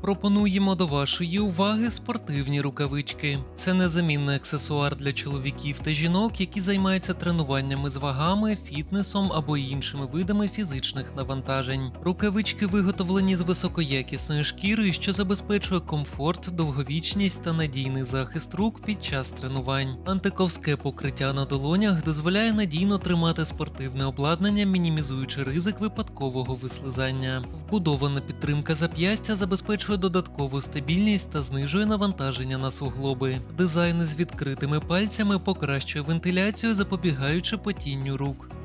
Пропонуємо до вашої уваги спортивні рукавички. Це незамінний аксесуар для чоловіків та жінок, які займаються тренуваннями з вагами, фітнесом або іншими видами фізичних навантажень. Рукавички виготовлені з високоякісної шкіри, що забезпечує комфорт, довговічність та надійний захист рук під час тренувань. Антиковське покриття на долонях дозволяє надійно тримати спортивне обладнання, мінімізуючи ризик випадкового вислизання. Вбудована підтримка зап'ястя забезпечує додаткову стабільність та знижує навантаження на суглоби. Дизайн з відкритими пальцями покращує вентиляцію, запобігаючи потінню рук.